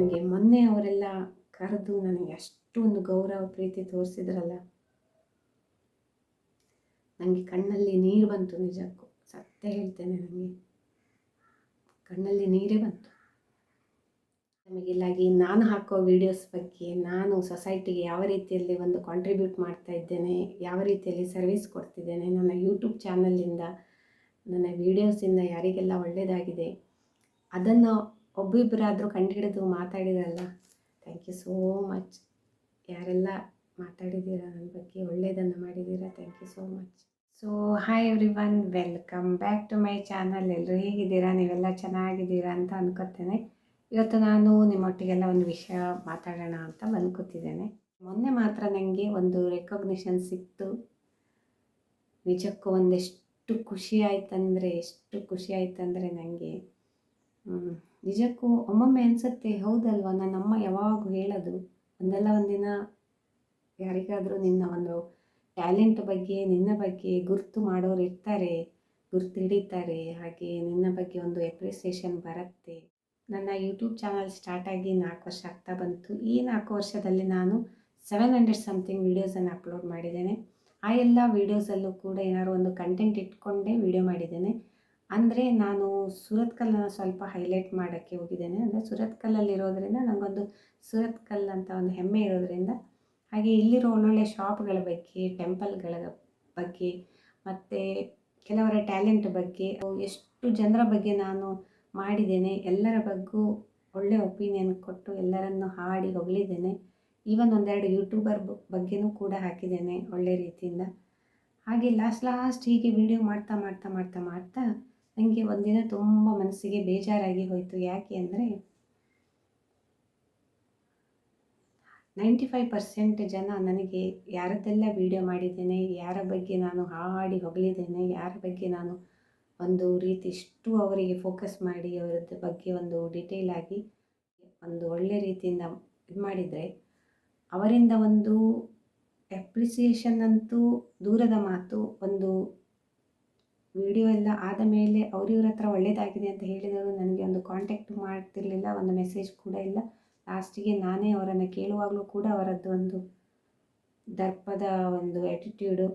ನನಗೆ ಮೊನ್ನೆ ಅವರೆಲ್ಲ ಕರೆದು ನನಗೆ ಅಷ್ಟೊಂದು ಗೌರವ, ಪ್ರೀತಿ ತೋರಿಸಿದ್ರಲ್ಲ. ನನಗೆ ಕಣ್ಣಲ್ಲಿ ನೀರು ಬಂತು ನಿಜಕ್ಕೂ. ಸತ್ಯ ಹೇಳ್ತೇನೆ ನನಗೆ ಕಣ್ಣಲ್ಲಿ ನೀರೇ ಬಂತು. ನಮಗಿಲ್ಲಾಗಿ ನಾನು ಹಾಕೋ ವಿಡಿಯೋಸ್ ಬಗ್ಗೆ ನಾನು ಸೊಸೈಟಿಗೆ ಯಾವ ರೀತಿಯಲ್ಲಿ ಒಂದು ಕಾಂಟ್ರಿಬ್ಯೂಟ್ ಮಾಡ್ತಾ ಇದ್ದೇನೆ, ಯಾವ ರೀತಿಯಲ್ಲಿ ಸರ್ವಿಸ್ ಕೊಡ್ತಿದ್ದೇನೆ, ನನ್ನ ಯೂಟ್ಯೂಬ್ ಚಾನಲಿಂದ ನನ್ನ ವೀಡಿಯೋಸಿಂದ ಯಾರಿಗೆಲ್ಲ ಒಳ್ಳೆಯದಾಗಿದೆ ಅದನ್ನು ಒಬ್ಬಿಬ್ಬರಾದರೂ ಕಂಡುಹಿಡಿದು ಮಾತಾಡಿದ್ರಲ್ಲ ಥ್ಯಾಂಕ್ ಯು ಸೋ ಮಚ್ ಯಾರೆಲ್ಲ ಮಾತಾಡಿದ್ದೀರಾ ನನ್ನ ಬಗ್ಗೆ ಒಳ್ಳೆಯದನ್ನು ಮಾಡಿದ್ದೀರಾ? Thank you so much so hi everyone welcome back to my channel ಎಲ್ಲರೂ ಹೇಗಿದ್ದೀರಾ? ನೀವೆಲ್ಲ ಚೆನ್ನಾಗಿದ್ದೀರಾ ಅಂತ ಅನ್ಕೋತೇನೆ. ಇವತ್ತು ನಾನು ನಿಮ್ಮೊಟ್ಟಿಗೆಲ್ಲ ಒಂದು ವಿಷಯ ಮಾತಾಡೋಣ ಅಂತ ಬಂದ್ಕೊತಿದ್ದೇನೆ ಮೊನ್ನೆ ಮಾತ್ರ ನನಗೆ ಒಂದು ರೆಕಗ್ನಿಷನ್ ಸಿಕ್ತು. ನಿಜಕ್ಕೂ ಒಂದೆಷ್ಟು ಖುಷಿ ಆಯ್ತಂದರೆ, ಎಷ್ಟು ಖುಷಿ ಆಯ್ತಂದರೆ ನನಗೆ ನಿಜಕ್ಕೂ ಒಮ್ಮೊಮ್ಮೆ ಅನಿಸುತ್ತೆ, ಹೌದಲ್ವಾ? ನನ್ನ ಅಮ್ಮ ಯಾವಾಗೂ ಹೇಳೋದು, ಒಂದಲ್ಲ ಒಂದಿನ ಯಾರಿಗಾದರೂ ನಿನ್ನ ಒಂದು ಟ್ಯಾಲೆಂಟ್ ಬಗ್ಗೆ, ನಿನ್ನ ಬಗ್ಗೆ ಗುರ್ತು ಮಾಡೋರು ಇರ್ತಾರೆ, ಗುರ್ತು ಹಿಡಿತಾರೆ, ಹಾಗೆ ನಿನ್ನ ಬಗ್ಗೆ ಒಂದು ಎಪ್ರಿಸಿಯೇಷನ್ ಬರುತ್ತೆ. ನನ್ನ ಯೂಟ್ಯೂಬ್ ಚಾನಲ್ ಸ್ಟಾರ್ಟ್ ಆಗಿ ನಾಲ್ಕು ವರ್ಷ ಆಗ್ತಾ ಬಂತು. ಈ ನಾಲ್ಕು ವರ್ಷದಲ್ಲಿ ನಾನು ಸೆವೆನ್ ಹಂಡ್ರೆಡ್ ಸಮಥಿಂಗ್ ವೀಡಿಯೋಸನ್ನು ಅಪ್ಲೋಡ್ ಮಾಡಿದ್ದೇನೆ. ಆ ಎಲ್ಲ ವೀಡಿಯೋಸಲ್ಲೂ ಕೂಡ ಏನಾದ್ರು ಒಂದು ಕಂಟೆಂಟ್ ಇಟ್ಕೊಂಡೇ ವೀಡಿಯೋ ಮಾಡಿದ್ದೇನೆ. ಅಂದರೆ ನಾನು ಸುರತ್ಕಲ್ಲನ್ನು ಸ್ವಲ್ಪ ಹೈಲೈಟ್ ಮಾಡೋಕ್ಕೆ ಹೋಗಿದ್ದೇನೆ. ಅಂದರೆ ಸುರತ್ಕಲ್ಲಲ್ಲಿರೋದ್ರಿಂದ ನನಗೊಂದು ಸುರತ್ಕಲ್ ಅಂತ ಒಂದು ಹೆಮ್ಮೆ ಇರೋದರಿಂದ, ಹಾಗೆ ಇಲ್ಲಿರೋ ಒಳ್ಳೊಳ್ಳೆ ಶಾಪ್ಗಳ ಬಗ್ಗೆ ಟೆಂಪಲ್ಗಳ ಬಗ್ಗೆ, ಮತ್ತು ಕೆಲವರ ಟ್ಯಾಲೆಂಟ್ ಬಗ್ಗೆ, ಎಷ್ಟು ಜನರ ಬಗ್ಗೆ ನಾನು ಮಾಡಿದ್ದೇನೆ, ಎಲ್ಲರ ಬಗ್ಗೂ ಒಳ್ಳೆ ಒಪಿನಿಯನ್ ಕೊಟ್ಟು ಎಲ್ಲರನ್ನು ಹಾಡಿ ಹೊಗಳಿದ್ದೇನೆ. ಈವನ್ ಒಂದೆರಡು ಯೂಟ್ಯೂಬರ್ ಬಗ್ಗೆನೂ ಕೂಡ ಹಾಕಿದ್ದೇನೆ ಒಳ್ಳೆ ರೀತಿಯಿಂದ. ಹಾಗೆ ಲಾಸ್ಟ್ ಲಾಸ್ಟ್ ಹೀಗೆ ವಿಡಿಯೋ ಮಾಡ್ತಾ ಮಾಡ್ತಾ ಮಾಡ್ತಾ ಮಾಡ್ತಾ ನನಗೆ ಒಂದಿನ ತುಂಬ ಮನಸ್ಸಿಗೆ ಬೇಜಾರಾಗಿ ಹೋಯಿತು. ಯಾಕೆ ಅಂದರೆ ನೈಂಟಿ ಫೈವ್ ಪರ್ಸೆಂಟ್ ಜನ ನನಗೆ ಯಾರದ್ದೆಲ್ಲ ವೀಡಿಯೋ ಮಾಡಿದ್ದೇನೆ, ಯಾರ ಬಗ್ಗೆ ನಾನು ಹಾಡಿ ಹೊಗಳಿದ್ದೇನೆ, ಯಾರ ಬಗ್ಗೆ ನಾನು ಒಂದು ರೀತಿ ಇಷ್ಟು ಅವರಿಗೆ ಫೋಕಸ್ ಮಾಡಿ ಅವರದ್ದು ಬಗ್ಗೆ ಒಂದು ಡಿಟೇಲ್ ಆಗಿ ಒಂದು ಒಳ್ಳೆ ರೀತಿಯಿಂದ ಇದು ಮಾಡಿದರೆ ಅವರಿಂದ ಒಂದು ಅಪ್ರಿಸಿಯೇಷನ್ ಅಂತೂ ದೂರದ ಮಾತು, ಒಂದು ವಿಡಿಯೋ ಎಲ್ಲ ಆದ ಮೇಲೆ ಅವ್ರಿವ್ರ ಹತ್ರ ಒಳ್ಳೆಯದಾಗಿದೆ ಅಂತ ಹೇಳಿದವರು ನನಗೆ ಒಂದು ಕಾಂಟ್ಯಾಕ್ಟ್ ಮಾಡ್ತಿರಲಿಲ್ಲ, ಒಂದು ಮೆಸೇಜ್ ಕೂಡ ಇಲ್ಲ. ಲಾಸ್ಟಿಗೆ ನಾನೇ ಅವರನ್ನು ಕೇಳುವಾಗಲೂ ಕೂಡ ಅವರದ್ದು ಒಂದು ದರ್ಪದ ಒಂದು ಆ್ಯಟಿಟ್ಯೂಡು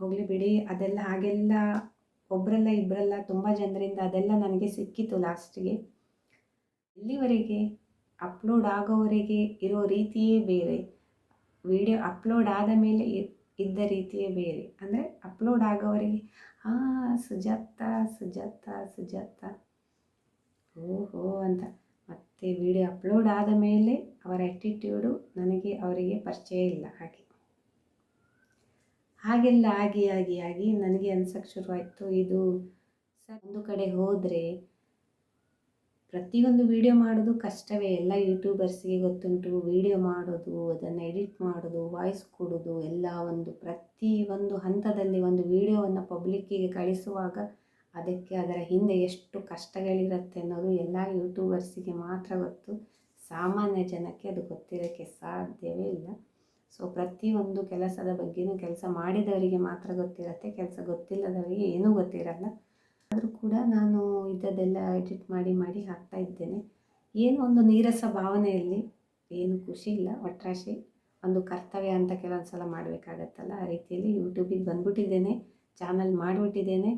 ಹೋಗಲಿ ಬಿಡಿ, ಅದೆಲ್ಲ ಹಾಗೆಲ್ಲ ಒಬ್ಬರಲ್ಲ ಇಬ್ಬರಲ್ಲ ತುಂಬ ಜನರಿಂದ ಅದೆಲ್ಲ ನನಗೆ ಸಿಕ್ಕಿತು ಲಾಸ್ಟಿಗೆ ಇಲ್ಲಿವರೆಗೆ ಅಪ್ಲೋಡ್ ಆಗೋವರೆಗೆ ಇರೋ ರೀತಿಯೇ ಬೇರೆ. ವಿಡಿಯೋ ಅಪ್ಲೋಡ್ ಆದ ಮೇಲೆ ಇದ್ದ ರೀತಿಯೇ ಬೇರೆ. ಅಂದರೆ ಅಪ್ಲೋಡ್ ಆಗೋವರೆಗೆ ಹಾಂ ಸುಜಾತ ಸುಜಾತ ಸುಜಾತ. ಓಹೋ ಅಂತ. ಮತ್ತೆ ವಿಡಿಯೋ ಅಪ್ಲೋಡ್ ಆದ ಮೇಲೆ ಅವರ ಆ್ಯಟಿಟ್ಯೂಡು ನನಗೆ ಅವರಿಗೆ ಪರಿಚಯ ಇಲ್ಲ. ಹಾಗೆ. ಹಾಗೆಲ್ಲ ಆಗಿ ಆಗಿ ಆಗಿ ನನಗೆ ಅನ್ಸಕ್ಕೆ ಶುರುವಾಯಿತು. ಇದು ಒಂದು ಕಡೆ ಹೋದರೆ ಪ್ರತಿಯೊಂದು ವಿಡಿಯೋ ಮಾಡೋದು ಕಷ್ಟವೇ. ಎಲ್ಲ ಯೂಟ್ಯೂಬರ್ಸ್ಗೆ ಗೊತ್ತುಂಟು. ವಿಡಿಯೋ ಮಾಡೋದು, ಅದನ್ನು ಎಡಿಟ್ ಮಾಡೋದು ವಾಯ್ಸ್ ಕೊಡೋದು, ಎಲ್ಲ ಒಂದು ಪ್ರತಿ ಒಂದು ಹಂತದಲ್ಲಿ ಒಂದು ವೀಡಿಯೋವನ್ನು ಪಬ್ಲಿಕ್ಕಿಗೆ ಕಳಿಸುವಾಗ ಅದಕ್ಕೆ ಅದರ ಹಿಂದೆ ಎಷ್ಟು ಕಷ್ಟಗಳಿರುತ್ತೆ ಅನ್ನೋದು ಎಲ್ಲ ಯೂಟ್ಯೂಬರ್ಸಿಗೆ ಮಾತ್ರ ಗೊತ್ತು. ಸಾಮಾನ್ಯ ಜನಕ್ಕೆ ಅದು ಗೊತ್ತಿರೋಕ್ಕೆ ಸಾಧ್ಯವೇ ಇಲ್ಲ. ಸೊ ಪ್ರತಿಯೊಂದು ಕೆಲಸದ ಬಗ್ಗೆಯೂ ಕೆಲಸ ಮಾಡಿದವರಿಗೆ ಮಾತ್ರ ಗೊತ್ತಿರುತ್ತೆ. ಕೆಲಸ ಗೊತ್ತಿಲ್ಲದವರಿಗೆ ಏನೂ ಗೊತ್ತಿರಲ್ಲ. ಆದರೂ ಕೂಡ ನಾನು ಇದ್ದದ್ದೆಲ್ಲ ಎಡಿಟ್ ಮಾಡಿ ಮಾಡಿ ಹಾಕ್ತಾ ಇದ್ದೇನೆ. ಏನು ಒಂದು ನೀರಸ ಭಾವನೆಯಲ್ಲಿ, ಏನು ಖುಷಿ ಇಲ್ಲ, ಒಟ್ರಾಶಿ. ಒಂದು ಕರ್ತವ್ಯ ಅಂತ ಕೆಲವೊಂದು ಸಲ ಮಾಡಬೇಕಾಗತ್ತಲ್ಲ, ಆ ರೀತಿಯಲ್ಲಿ ಯೂಟ್ಯೂಬಿಗೆ ಬಂದ್ಬಿಟ್ಟಿದ್ದೇನೆ ಚಾನಲ್ ಮಾಡಿಬಿಟ್ಟಿದ್ದೇನೆ.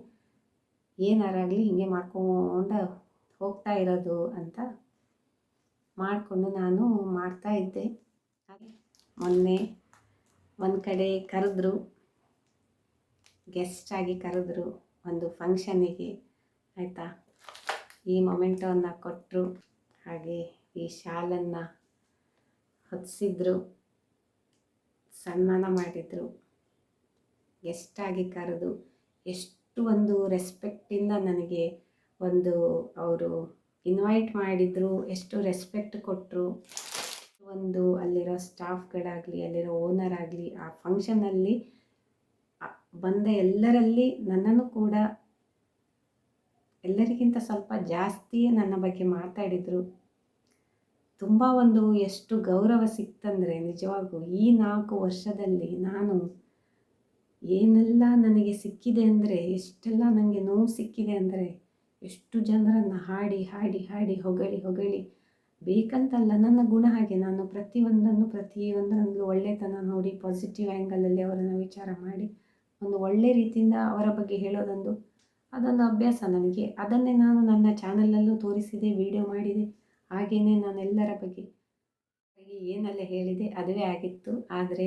ಏನಾರಾಗಲಿ ಹೀಗೆ ಮಾಡ್ಕೊಂಡು ಹೋಗ್ತಾ ಇರೋದು ಅಂತ ಮಾಡಿಕೊಂಡು ನಾನು ಮಾಡ್ತಾ ಇದ್ದೆ. ಮೊನ್ನೆ ಒಂದು ಕಡೆ ಕರೆದ್ರು ಗೆಸ್ಟಾಗಿ ಕರೆದ್ರು. ಒಂದು ಫಂಕ್ಷನಿಗೆ ಆಯಿತಾ? ಈ ಮೊಮೆಂಟವನ್ನು ಕೊಟ್ಟರು ಹಾಗೆ ಈ ಶಾಲನ್ನು ಹೊದಿಸಿದ್ರು ಸನ್ಮಾನ ಮಾಡಿದರು ಎಷ್ಟಾಗಿ ಕರೆದು ಎಷ್ಟು ಒಂದು ರೆಸ್ಪೆಕ್ಟಿಂದ ನನಗೆ ಒಂದು ಅವರು ಇನ್ವೈಟ್ ಮಾಡಿದರು, ಎಷ್ಟು ರೆಸ್ಪೆಕ್ಟ್ ಕೊಟ್ಟರು ಒಂದು ಅಲ್ಲಿರೋ ಸ್ಟಾಫ್ಗಳಾಗಲಿ ಅಲ್ಲಿರೋ ಓನರ್ ಆಗಲಿ, ಆ ಫಂಕ್ಷನಲ್ಲಿ ಬಂದ ಎಲ್ಲರಲ್ಲಿ ನನ್ನನ್ನು ಕೂಡ ಎಲ್ಲರಿಗಿಂತ ಸ್ವಲ್ಪ ಜಾಸ್ತಿಯೇ ನನ್ನ ಬಗ್ಗೆ ಮಾತಾಡಿದರು ತುಂಬ ಒಂದು ಎಷ್ಟು ಗೌರವ ಸಿಕ್ತಂದರೆ ನಿಜವಾಗೂ ಈ ನಾಲ್ಕು ವರ್ಷದಲ್ಲಿ ನಾನು ಏನೆಲ್ಲ ನನಗೆ ಸಿಕ್ಕಿದೆ ಅಂದರೆ, ಎಷ್ಟೆಲ್ಲ ನನಗೆ ನೋವು ಸಿಕ್ಕಿದೆ ಅಂದರೆ, ಎಷ್ಟು ಜನರನ್ನು ಹಾಡಿ ಹಾಡಿ ಹಾಡಿ, ಹೊಗಳಿ ಹೊಗಳಿ ಬೇಕಂತಲ್ಲ ನನ್ನ ಗುಣ ಹಾಗೆ ನಾನು ಪ್ರತಿಯೊಂದನ್ನು ಪ್ರತಿಯೊಂದರಲ್ಲೂ ಒಳ್ಳೆತನ ನೋಡಿ ಪಾಸಿಟಿವ್ ಆ್ಯಂಗಲಲ್ಲಿ ಅವರನ್ನು ವಿಚಾರ ಮಾಡಿ ಒಂದು ಒಳ್ಳೆ ರೀತಿಯಿಂದ ಅವರ ಬಗ್ಗೆ ಹೇಳೋದೊಂದು ಅದೊಂದು ಅಭ್ಯಾಸ ನನಗೆ. ಅದನ್ನೇ ನಾನು ನನ್ನ ಚಾನಲಲ್ಲೂ ತೋರಿಸಿದೆ, ವಿಡಿಯೋ ಮಾಡಿದೆ. ಹಾಗೆಯೇ ನಾನು ಎಲ್ಲರ ಬಗ್ಗೆ ಏನೆಲ್ಲ ಹೇಳಿದೆ ಅದುವೇ ಆಗಿತ್ತು. ಆದರೆ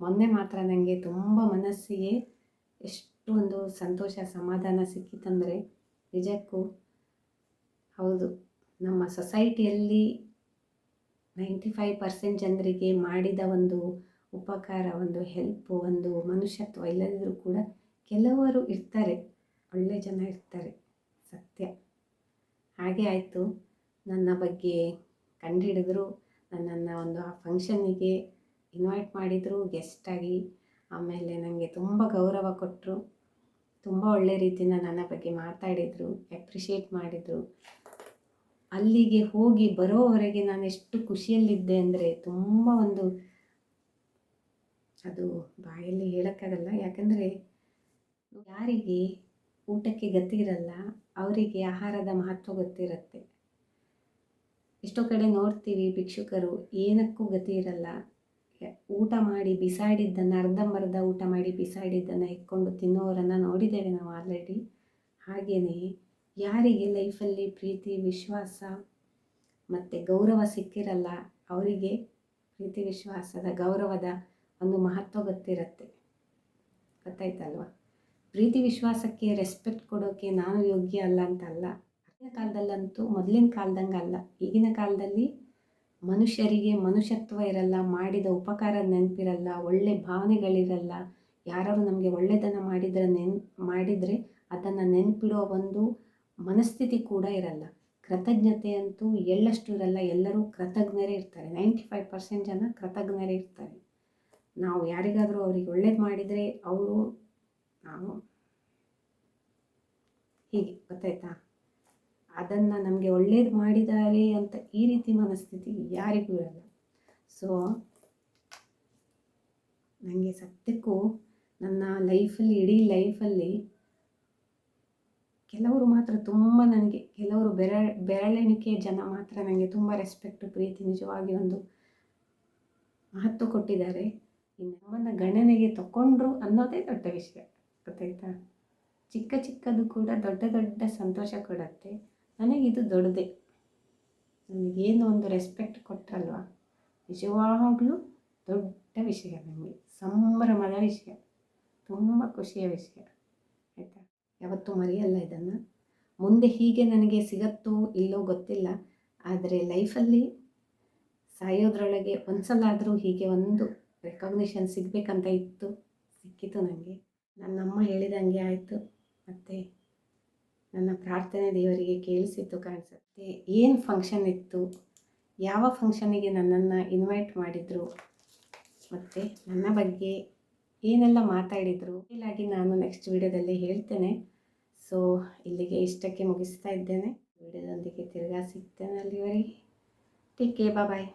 ಮೊನ್ನೆ ಮಾತ್ರ ನನಗೆ ತುಂಬ ಮನಸ್ಸಿಗೆ ಎಷ್ಟು ಒಂದು ಸಂತೋಷ, ಸಮಾಧಾನ ಸಿಕ್ಕಿತಂದರೆ ನಿಜಕ್ಕೂ ಹೌದು, ನಮ್ಮ ಸೊಸೈಟಿಯಲ್ಲಿ ನೈಂಟಿ ಫೈವ್ ಪರ್ಸೆಂಟ್ ಜನರಿಗೆ ಮಾಡಿದ ಒಂದು ಉಪಕಾರ, ಒಂದು ಹೆಲ್ಪು ಒಂದು ಮನುಷ್ಯತ್ವ ಇಲ್ಲದಿದ್ದರೂ ಕೂಡ ಕೆಲವರು ಇರ್ತಾರೆ. ಒಳ್ಳೆ ಜನ ಇರ್ತಾರೆ. ಸತ್ಯ. ಹಾಗೆ ಆಯಿತು. ನನ್ನ ಬಗ್ಗೆ ಕಂಡುಹಿಡಿದ್ರು ನನ್ನನ್ನು ಒಂದು ಆ ಫಂಕ್ಷನ್ನಿಗೆ ಇನ್ವೈಟ್ ಮಾಡಿದರು. ಗೆಸ್ಟಾಗಿ ಆಮೇಲೆ ನನಗೆ ತುಂಬ ಗೌರವ ಕೊಟ್ಟರು ತುಂಬ ಒಳ್ಳೆ ರೀತಿಯಿಂದ ನನ್ನ ಬಗ್ಗೆ ಮಾತಾಡಿದರು. ಎಪ್ರಿಷಿಯೇಟ್ ಮಾಡಿದರು. ಅಲ್ಲಿಗೆ ಹೋಗಿ ಬರೋವರೆಗೆ ನಾನು ಎಷ್ಟು ಖುಷಿಯಲ್ಲಿದ್ದೆ ಅಂದರೆ ತುಂಬ ಒಂದು ಅದು ಬಾಯಲ್ಲಿ ಹೇಳೋಕ್ಕಾಗಲ್ಲ. ಯಾಕಂದರೆ ಯಾರಿಗೆ ಊಟಕ್ಕೆ ಗತಿ ಇರಲ್ಲ ಅವರಿಗೆ ಆಹಾರದ ಮಹತ್ವ ಗೊತ್ತಿರುತ್ತೆ. ಎಷ್ಟೋ ಕಡೆ ನೋಡ್ತೀವಿ ಭಿಕ್ಷುಕರು, ಏನಕ್ಕೂ ಗತಿ ಇರಲ್ಲ ಊಟ ಮಾಡಿ ಬಿಸಾಡಿದ್ದನ್ನು, ಅರ್ಧಂಬರ್ಧ ಊಟ ಮಾಡಿ ಬಿಸಾಡಿದ್ದನ್ನು ಇಟ್ಕೊಂಡು ತಿನ್ನೋರನ್ನು ನೋಡಿದ್ದೇವೆ ನಾವು ಆಲ್ರೆಡಿ ಹಾಗೆಯೇ ಯಾರಿಗೆ ಲೈಫಲ್ಲಿ ಪ್ರೀತಿ, ವಿಶ್ವಾಸ ಮತ್ತು ಗೌರವ ಸಿಕ್ಕಿರಲ್ಲ, ಅವರಿಗೆ ಪ್ರೀತಿ, ವಿಶ್ವಾಸದ ಗೌರವದ ಒಂದು ಮಹತ್ವ ಗೊತ್ತಿರುತ್ತೆ. ಗೊತ್ತಾಯ್ತಲ್ವ? ಪ್ರೀತಿ ವಿಶ್ವಾಸಕ್ಕೆ ರೆಸ್ಪೆಕ್ಟ್ ಕೊಡೋಕ್ಕೆ ನಾನು ಯೋಗ್ಯ ಅಲ್ಲ ಅಂತಲ್ಲ ಆಗಿನ ಕಾಲದಲ್ಲಂತೂ ಮೊದಲಿನ ಕಾಲದಂಗೆ ಅಲ್ಲ. ಈಗಿನ ಕಾಲದಲ್ಲಿ ಮನುಷ್ಯರಿಗೆ ಮನುಷ್ಯತ್ವ ಇರಲ್ಲ, ಮಾಡಿದ ಉಪಕಾರ ನೆನಪಿರಲ್ಲ, ಒಳ್ಳೆ ಭಾವನೆಗಳಿರಲ್ಲ. ಯಾರಾದ್ರು ನಮಗೆ ಒಳ್ಳೆಯದನ್ನು ಮಾಡಿದರೆ ನೆನ್, ಮಾಡಿದರೆ ಅದನ್ನು ನೆನಪಿಡೋ ಒಂದು ಮನಸ್ಥಿತಿ ಕೂಡ ಇರಲ್ಲ. ಕೃತಜ್ಞತೆ ಅಂತೂ ಎಳ್ಳಷ್ಟು ಇರಲ್ಲ. ಎಲ್ಲರೂ ಕೃತಜ್ಞರೇ ಇರ್ತಾರೆ. ನೈಂಟಿ ಫೈವ್ ಪರ್ಸೆಂಟ್ ಜನ ಕೃತಜ್ಞರೇ ಇರ್ತಾರೆ. ನಾವು ಯಾರಿಗಾದರೂ ಅವ್ರಿಗೆ ಒಳ್ಳೇದು ಮಾಡಿದರೆ ಅವರು, ನಾವು ಹೀಗೆ, ಗೊತ್ತಾಯ್ತಾ? ಅದನ್ನು ನಮಗೆ ಒಳ್ಳೇದು ಮಾಡಿದ್ದಾರೆ ಅಂತ ಈ ರೀತಿ ಮನಸ್ಥಿತಿ ಯಾರಿಗೂ ಇರಲ್ಲ ಸೊ ನನಗೆ ಸತ್ಯಕ್ಕೂ ನನ್ನ ಲೈಫಲ್ಲಿ, ಇಡೀ ಲೈಫಲ್ಲಿ ಕೆಲವರು ಮಾತ್ರ ತುಂಬ ನನಗೆ, ಕೆಲವರು ಬೆರ ಬೆರಳೆಣಿಕೆ ಜನ ಮಾತ್ರ ನನಗೆ ತುಂಬ ರೆಸ್ಪೆಕ್ಟ್ ಪ್ರೀತಿ ನಿಜವಾಗಿ ಒಂದು ಮಹತ್ವ ಕೊಟ್ಟಿದ್ದಾರೆ. ಇನ್ನು ನಮ್ಮನ್ನು ಗಣನೆಗೆ ತಗೊಂಡ್ರು ಅನ್ನೋದೇ ದೊಡ್ಡ ವಿಷಯ, ಗೊತ್ತಾಯ್ತಾ? ಚಿಕ್ಕ ಚಿಕ್ಕದು ಕೂಡ ದೊಡ್ಡ ದೊಡ್ಡ ಸಂತೋಷ ಕೊಡುತ್ತೆ. ನನಗಿದು ದೊಡ್ಡದೇ. ನನಗೇನು ಒಂದು ರೆಸ್ಪೆಕ್ಟ್ ಕೊಟ್ಟಲ್ವಾ ನಿಜವಾಗಲೂ ದೊಡ್ಡ ವಿಷಯ ನನಗೆ. ಸಂಭ್ರಮದ ವಿಷಯ. ತುಂಬ ಖುಷಿಯ ವಿಷಯ. ಆಯಿತಾ? ಯಾವತ್ತೂ ಮರೆಯಲ್ಲ ಇದನ್ನು? ಮುಂದೆ ಹೀಗೆ ನನಗೆ ಸಿಗತ್ತೋ ಇಲ್ಲೋ ಗೊತ್ತಿಲ್ಲ. ಆದರೆ ಲೈಫಲ್ಲಿ ಸಾಯೋದ್ರೊಳಗೆ ಒಂದ್ಸಲಾದರೂ ಹೀಗೆ ಒಂದು ರೆಕಗ್ನಿಷನ್ ಸಿಗಬೇಕಂತ ಇತ್ತು. ಸಿಕ್ಕಿತು ನನಗೆ ನನ್ನಮ್ಮ ಹೇಳಿದಂಗೆ ಆಯಿತು. ಮತ್ತು ನನ್ನ ಪ್ರಾರ್ಥನೆ ದೇವರಿಗೆ ಕೇಳಿಸಿತ್ತು ಕಾಣಿಸುತ್ತೆ ಏನು ಫಂಕ್ಷನ್ ಇತ್ತು? ಯಾವ ಫಂಕ್ಷನಿಗೆ ನನ್ನನ್ನು ಇನ್ವೈಟ್ ಮಾಡಿದರು? ಮತ್ತು ನನ್ನ ಬಗ್ಗೆ ಏನೆಲ್ಲ ಮಾತಾಡಿದರು? ಇಲ್ಲಾಗಿ ನಾನು ನೆಕ್ಸ್ಟ್ ವಿಡಿಯೋದಲ್ಲಿ ಹೇಳ್ತೇನೆ. ಸೊ ಇಲ್ಲಿಗೆ ಇಷ್ಟಕ್ಕೆ ಮುಗಿಸ್ತಾ ಇದ್ದೇನೆ. ವಿಡಿಯೋದೊಂದಿಗೆ ತಿರ್ಗಾ ಸಿಗ್ತೇನೆ ಅಲ್ಲಿವರೆಗೆ. ಟೇಕ್ ಕೇ ಬಾಯ್